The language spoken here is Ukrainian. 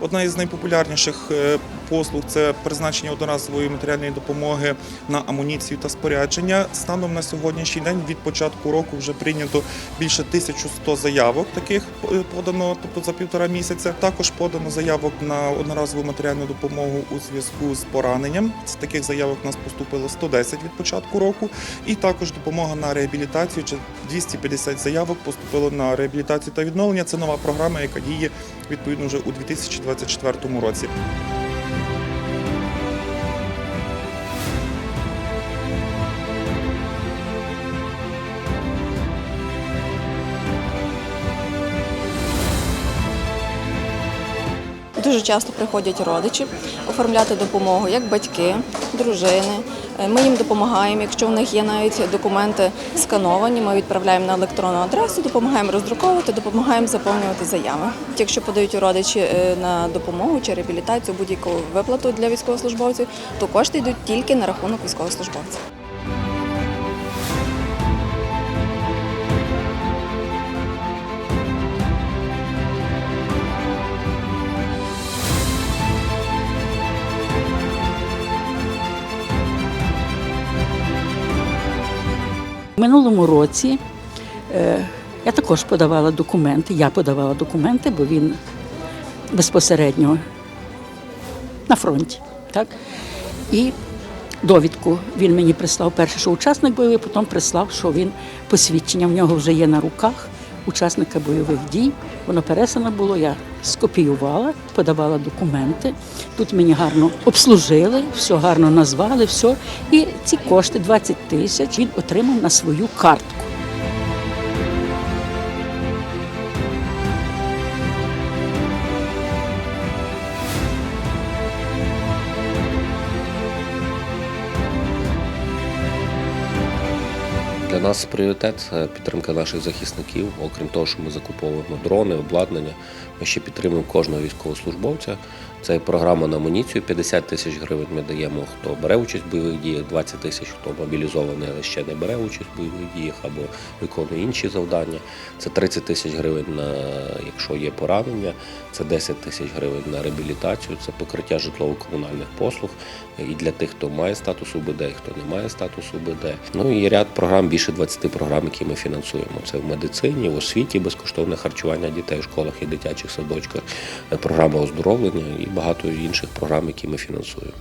Одна із найпопулярніших е, послуг це призначення одноразової матеріальної допомоги на амуніцію та спорядження. Станом на сьогоднішній день від початку року вже прийнято більше 1100 заявок таких е, подано, тобто за півтора місяця. Також подано заявок на одноразову матеріальну допомогу у зв'язку з пораненням. З таких заявок нас поступило 110 від початку року. І також допомога на реабілітацію. Чи 250 заявок поступило на реабілітацію та відновлення. Це нова програма, яка діє відповідно вже у 2024 році. Дуже часто приходять родичі оформляти допомогу, як батьки, дружини. Е, Ми їм допомагаємо. Якщо в них є навіть документи скановані, ми відправляємо на електронну адресу, допомагаємо роздруковувати, допомагаємо заповнювати заяви. Якщо подають родичі е, на допомогу чи реабілітацію, будь-яку виплату для військовослужбовців, то кошти йдуть тільки на рахунок військовослужбовців. Минулому році е, я також подавала документи. Я подавала документи, бо він безпосередньо на фронті. Так? І довідку він мені прислав перше, що учасник бойовий, потім прислав, що він посвідчення в нього вже є на руках учасника бойових дій. Воно пересано було, я скопіювала, подавала документи. Тут мені гарно обслужили, все гарно назвали, все. І ці кошти 20 тисяч він отримав на свою картку. Для нас пріоритет підтримка наших захисників. Окрім того, що ми закуповуємо дрони, обладнання. Ми ще підтримуємо кожного військовослужбовця. Це програма на амуніцію. 50 тисяч гривень ми даємо, хто бере участь в бойових діях, 20 тисяч, хто мобілізований, але ще не бере участь в бойових діях або виконує інші завдання. Це 30 тисяч гривень на якщо є поранення, це 10 тисяч гривень на реабілітацію, це покриття житлово-комунальних послуг і для тих, хто має статус УБД, і хто не має статусу УБД. Ну і ряд програм, більше 20 програм, які ми фінансуємо. Це в медицині, в освіті, безкоштовне харчування дітей в школах і дитячих садочках, програма оздоровлення багато інших програм, які ми фінансуємо.